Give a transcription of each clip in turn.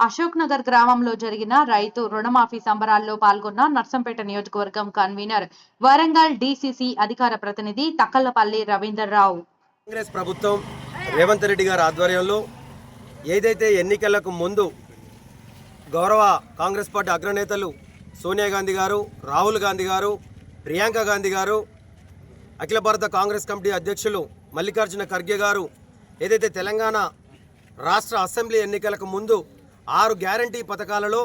అశోక్ నగర్ గ్రామంలో జరిగిన రైతు రుణమాఫీ సంబరాల్లో పాల్గొన్న నర్సంపేట నియోజకవర్గం కన్వీనర్ వరంగల్ డీసీసీ అధికార ప్రతినిధి తక్కలపల్లి రవీందర్ రావు కాంగ్రెస్ ప్రభుత్వం రేవంత్ రెడ్డి గారి ఆధ్వర్యంలో ఏదైతే ఎన్నికలకు ముందు గౌరవ కాంగ్రెస్ పార్టీ అగ్రనేతలు సోనియా గాంధీ గారు రాహుల్ గాంధీ గారు ప్రియాంక గాంధీ గారు అఖిల భారత కాంగ్రెస్ కమిటీ అధ్యక్షులు మల్లికార్జున ఖర్గే గారు ఏదైతే తెలంగాణ రాష్ట్ర అసెంబ్లీ ఎన్నికలకు ముందు ఆరు గ్యారంటీ పథకాలలో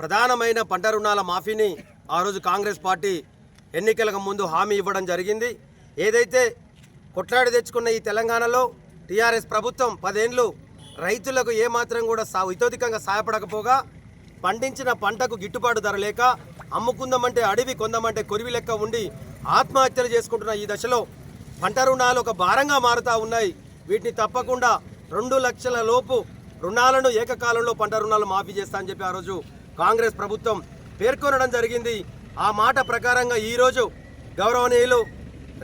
ప్రధానమైన పంట రుణాల మాఫీని ఆ రోజు కాంగ్రెస్ పార్టీ ఎన్నికలకు ముందు హామీ ఇవ్వడం జరిగింది. ఏదైతే కొట్లాడి తెచ్చుకున్న ఈ తెలంగాణలో టీఆర్ఎస్ ప్రభుత్వం పదేండ్లు రైతులకు ఏమాత్రం కూడా సా ఇతోధికంగా సహాయపడకపోగా పండించిన పంటకు గిట్టుబాటు ధర లేక అమ్ముకుందామంటే అడవి కొందామంటే కొరివి లెక్క ఉండి ఆత్మహత్యలు చేసుకుంటున్న ఈ దశలో పంట రుణాలు ఒక భారంగా మారుతా ఉన్నాయి. వీటిని తప్పకుండా రెండు లక్షల లోపు రుణాలను ఏకకాలంలో పంట రుణాలు మాఫీ చేస్తా అని చెప్పి ఆ రోజు కాంగ్రెస్ ప్రభుత్వం పేర్కొనడం జరిగింది. ఆ మాట ప్రకారంగా ఈరోజు గౌరవనీయులు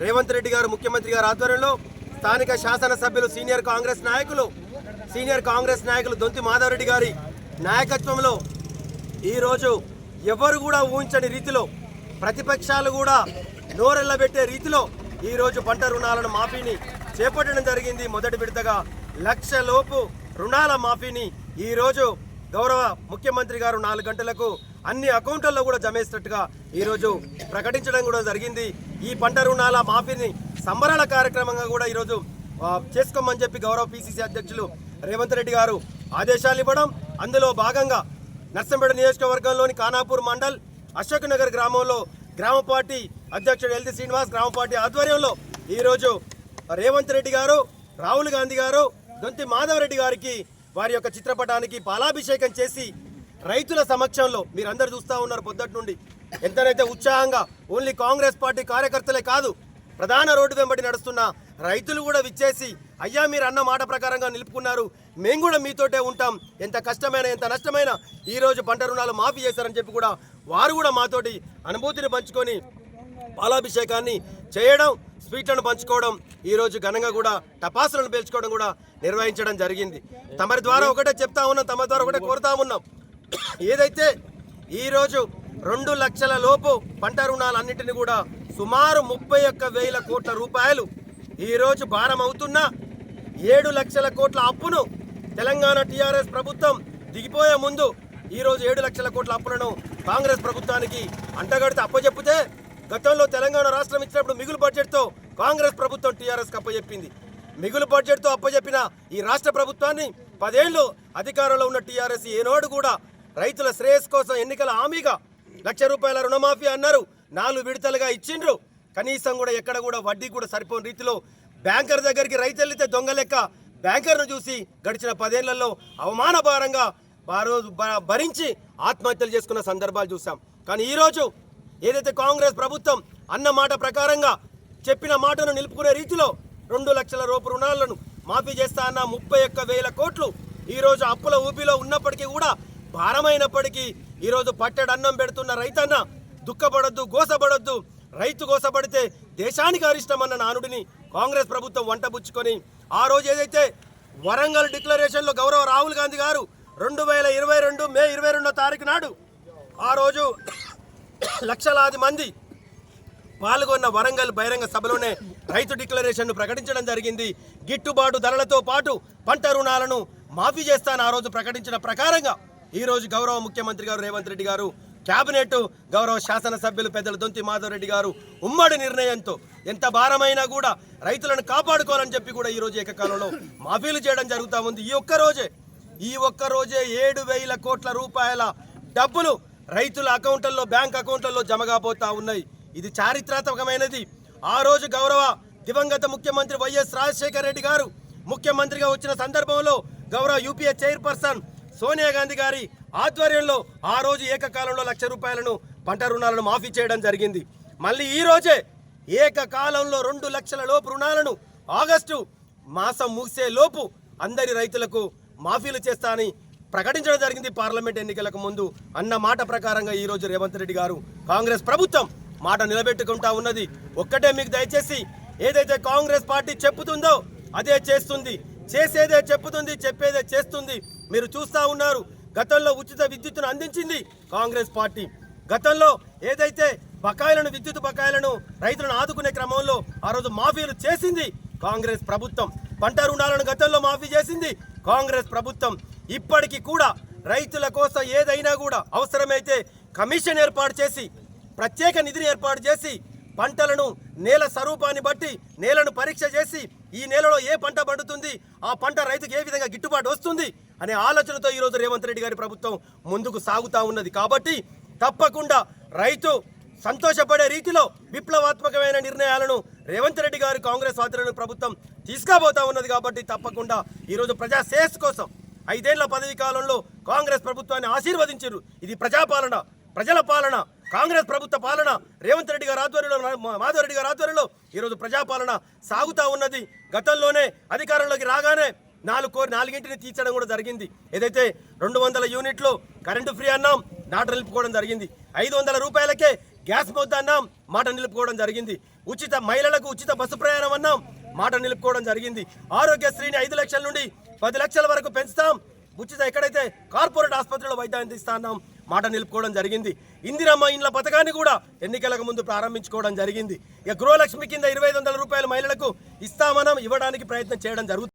రేవంత్ రెడ్డి గారు ముఖ్యమంత్రి గారి ఆధ్వర్యంలో స్థానిక శాసనసభ్యులు సీనియర్ కాంగ్రెస్ నాయకులు సీనియర్ కాంగ్రెస్ నాయకులు దొంతి మాధవరెడ్డి గారి నాయకత్వంలో ఈరోజు ఎవరు కూడా ఊహించని రీతిలో ప్రతిపక్షాలు కూడా నోరెళ్ళబెట్టే రీతిలో ఈరోజు పంట రుణాలను మాఫీని చేపట్టడం జరిగింది. మొదటి విడతగా లక్ష లోపు రుణాల మాఫీని ఈరోజు గౌరవ ముఖ్యమంత్రి గారు నాలుగు గంటలకు అన్ని అకౌంట్లలో కూడా జమేసినట్టుగా ఈరోజు ప్రకటించడం కూడా జరిగింది. ఈ పంట రుణాల మాఫీని సంబరాల కార్యక్రమంగా కూడా ఈరోజు చేసుకోమని చెప్పి గౌరవ పిసిసి అధ్యక్షులు రేవంత్ రెడ్డి గారు ఆదేశాలు ఇవ్వడం. అందులో భాగంగా నర్సంపేట నియోజకవర్గంలోని ఖానాపూర్ మండల్ అశోక్ నగర్ గ్రామంలో గ్రామ పార్టీ అధ్యక్షుడు ఎల్ది శ్రీనివాస్ గ్రామ పార్టీ ఆధ్వర్యంలో ఈరోజు రేవంత్ రెడ్డి గారు రాహుల్ గాంధీ గారు దొంతి మాధవరెడ్డి గారికి వారి యొక్క చిత్రపటానికి పాలాభిషేకం చేసి రైతుల సమక్షంలో మీరందరూ చూస్తూ ఉన్నారు పొద్దుటి నుండి. ఎంతనైతే ఉత్సాహంగా ఓన్లీ కాంగ్రెస్ పార్టీ కార్యకర్తలే కాదు ప్రధాన రోడ్డు వెంబడి నడుస్తున్న రైతులు కూడా విచ్చేసి అయ్యా మీరు అన్న మాట ప్రకారంగా నిలుపుకున్నారు మేము కూడా మీతోటే ఉంటాం ఎంత కష్టమైన ఎంత నష్టమైన ఈరోజు పంట రుణాలు మాఫీ చేశారని చెప్పి కూడా వారు కూడా మాతోటి అనుభూతిని పంచుకొని పాలాభిషేకాన్ని చేయడం స్వీట్లను పంచుకోవడం ఈరోజు ఘనంగా కూడా టపాసులను పేల్చుకోవడం కూడా నిర్వహించడం జరిగింది. తమరి ద్వారా ఒకటే చెప్తా ఉన్నాం తమ ద్వారా ఒకటే కోరుతా ఉన్నాం. ఏదైతే ఈరోజు రెండు లక్షల లోపు పంట రుణాలన్నింటినీ కూడా సుమారు ముప్పై ఒక్క వేల కోట్ల రూపాయలు ఈరోజు భారం అవుతున్న ఏడు లక్షల కోట్ల అప్పును తెలంగాణ టీఆర్ఎస్ ప్రభుత్వం దిగిపోయే ముందు ఈరోజు ఏడు లక్షల కోట్ల అప్పులను కాంగ్రెస్ ప్రభుత్వానికి అంటగడితే అప్పచెప్పితే గతంలో తెలంగాణ రాష్ట్రం ఇచ్చినప్పుడు మిగులు బడ్జెట్తో కాంగ్రెస్ ప్రభుత్వం టీఆర్ఎస్కి అప్పచెప్పింది మిగులు బడ్జెట్తో అప్పచెప్పిన ఈ రాష్ట్ర ప్రభుత్వాన్ని పదేళ్ళు అధికారంలో ఉన్న టీఆర్ఎస్ ఏనాడు కూడా రైతుల శ్రేయస్ కోసం ఎన్నికల హామీగా లక్ష రూపాయల రుణమాఫీ అన్నారు. నాలుగు విడతలుగా ఇచ్చిండ్రు. కనీసం కూడా ఎక్కడ కూడా వడ్డీ కూడా సరిపోని రీతిలో బ్యాంకర్ దగ్గరికి రైతు వెళ్తే దొంగ లెక్క బ్యాంకర్ను చూసి గడిచిన పదేళ్ళలో అవమానభారంగా ఆ రోజు భ- భరించి ఆత్మహత్యలు చేసుకున్న సందర్భాలు చూసాం కానీ ఈరోజు ఏదైతే కాంగ్రెస్ ప్రభుత్వం అన్న మాట ప్రకారంగా చెప్పిన మాటను నిలుపుకునే రీతిలో రెండు లక్షల రూపు రుణాలను మాఫీ చేస్తా అన్న ముప్పై ఒక్క వేల కోట్లు ఈరోజు అప్పుల ఊపిలో ఉన్నప్పటికీ కూడా భారమైనప్పటికీ ఈరోజు పట్టెడు అన్నం పెడుతున్న రైతన్న దుఃఖపడొద్దు గోసపడొద్దు. రైతు గోసపడితే దేశానికి అరిష్టమన్న నానుడిని కాంగ్రెస్ ప్రభుత్వం వంటబుచ్చుకొని ఆ రోజు ఏదైతే వరంగల్ డిక్లరేషన్లో గౌరవ రాహుల్ గాంధీ గారు రెండు వేల ఇరవై రెండు మే ఇరవై రెండో తారీఖు నాడు ఆ రోజు లక్షలాది మంది పాల్గొన్న వరంగల్ బహిరంగ సభలోనే రైతు డిక్లరేషన్ను ప్రకటించడం జరిగింది. గిట్టుబాటు ధరలతో పాటు పంట రుణాలను మాఫీ చేస్తాను ఆ రోజు ప్రకటించిన ప్రకారంగా ఈరోజు గౌరవ ముఖ్యమంత్రి గారు రేవంత్ రెడ్డి గారు కేబినెట్ గౌరవ శాసనసభ్యులు పెద్దలు దొంతి మాధవ్ రెడ్డి గారు ఉమ్మడి నిర్ణయంతో ఎంత భారమైనా కూడా రైతులను కాపాడుకోవాలని చెప్పి కూడా ఈ రోజు ఏకకాలంలో మాఫీలు చేయడం జరుగుతూ ఉంది. ఈ ఒక్క రోజే ఈ ఒక్క రోజే ఏడు వేల కోట్ల రూపాయల డబ్బులు రైతుల అకౌంట్లలో బ్యాంక్ అకౌంట్లలో జమ కాబోతా ఉన్నాయి. ఇది చారిత్రాత్మకమైనది. ఆ రోజు గౌరవ దివంగత ముఖ్యమంత్రి వైఎస్ రాజశేఖర రెడ్డి గారు ముఖ్యమంత్రిగా వచ్చిన సందర్భంలో గౌరవ యూపీఏ చైర్పర్సన్ సోనియా గాంధీ గారి ఆధ్వర్యంలో ఆ రోజు ఏకకాలంలో లక్ష రూపాయలను పంట రుణాలను మాఫీ చేయడం జరిగింది. మళ్ళీ ఈ రోజే ఏకకాలంలో రెండు లక్షల లోపు రుణాలను ఆగస్టు మాసం ముగిసే లోపు అందరి రైతులకు మాఫీలు చేస్తానని ప్రకటించడం జరిగింది పార్లమెంట్ ఎన్నికలకు ముందు అన్న మాట ప్రకారంగా ఈరోజు రేవంత్ రెడ్డి గారు. కాంగ్రెస్ ప్రభుత్వం మాట నిలబెట్టుకుంటా ఉన్నది. ఒక్కటే మీకు దయచేసి ఏదైతే కాంగ్రెస్ పార్టీ చెప్పుతుందో అదే చేస్తుంది. చేసేదే చెప్పుతుంది చెప్పేదే చేస్తుంది. మీరు చూస్తా ఉన్నారు గతంలో ఉచిత విద్యుత్తును అందించింది కాంగ్రెస్ పార్టీ. గతంలో ఏదైతే బకాయిలను విద్యుత్ బకాయిలను రైతులను ఆదుకునే క్రమంలో ఆ రోజు మాఫీలు చేసింది కాంగ్రెస్ ప్రభుత్వం. పంట రుణాలను గతంలో మాఫీ చేసింది కాంగ్రెస్ ప్రభుత్వం. ఇప్పటికీ కూడా రైతుల కోసం ఏదైనా కూడా అవసరమైతే కమిషన్ ఏర్పాటు చేసి ప్రత్యేక నిధిని ఏర్పాటు చేసి పంటలను నేల స్వరూపాన్ని బట్టి నేలను పరీక్ష చేసి ఈ నేలలో ఏ పంట పండుతుంది ఆ పంట రైతుకు ఏ విధంగా గిట్టుబాటు వస్తుంది అనే ఆలోచనతో ఈరోజు రేవంత్ రెడ్డి గారి ప్రభుత్వం ముందుకు సాగుతూ ఉన్నది. కాబట్టి తప్పకుండా రైతు సంతోషపడే రీతిలో విప్లవాత్మకమైన నిర్ణయాలను రేవంత్ రెడ్డి గారు కాంగ్రెస్ ఆధ్వర్యంలో ప్రభుత్వం తీసుకోబోతా ఉన్నది కాబట్టి తప్పకుండా ఈరోజు ప్రజా శ్రేయస్సు కోసం ఐదేళ్ళ పదవి కాలంలో కాంగ్రెస్ ప్రభుత్వాన్ని ఆశీర్వదించారు. ఇది ప్రజాపాలన ప్రజల పాలన కాంగ్రెస్ ప్రభుత్వ పాలన. రేవంత్ రెడ్డి గారి ఆధ్వర్యంలో మా- మాధవ్ రెడ్డి గారి ఆధ్వర్యంలో ఈరోజు ప్రజాపాలన సాగుతూ ఉన్నది. గతంలోనే అధికారంలోకి రాగానే నాలుగు కోరి నాలుగింటిని తీర్చడం కూడా జరిగింది. ఏదైతే రెండు వందల యూనిట్లు కరెంటు ఫ్రీ అన్నాం నాట నిలుపుకోవడం జరిగింది. ఐదు వందల రూపాయలకే గ్యాస్ మొద్దు అన్నాం మాట నిలుపుకోవడం జరిగింది. ఉచిత మహిళలకు ఉచిత బస్సు ప్రయాణం అన్నాం మాట నిలుపుకోవడం జరిగింది. ఆరోగ్యశ్రీని ఐదు లక్షల నుండి పది లక్షల వరకు పెంచుతాం. ఉచిత ఎక్కడైతే కార్పొరేట్ ఆసుపత్రిలో వైద్యం అందిస్తా అన్నాం మాట నిలుపుకోవడం జరిగింది. ఇందిరమ్మ ఇండ్ల పథకాన్ని కూడా ఎన్నికలకు ముందు ప్రారంభించుకోవడం జరిగింది. ఇక గృహలక్ష్మి కింద ఇరవై ఐదు వందల రూపాయల మహిళలకు ఇస్తామనం ఇవ్వడానికి ప్రయత్నం చేయడం జరుగుతుంది.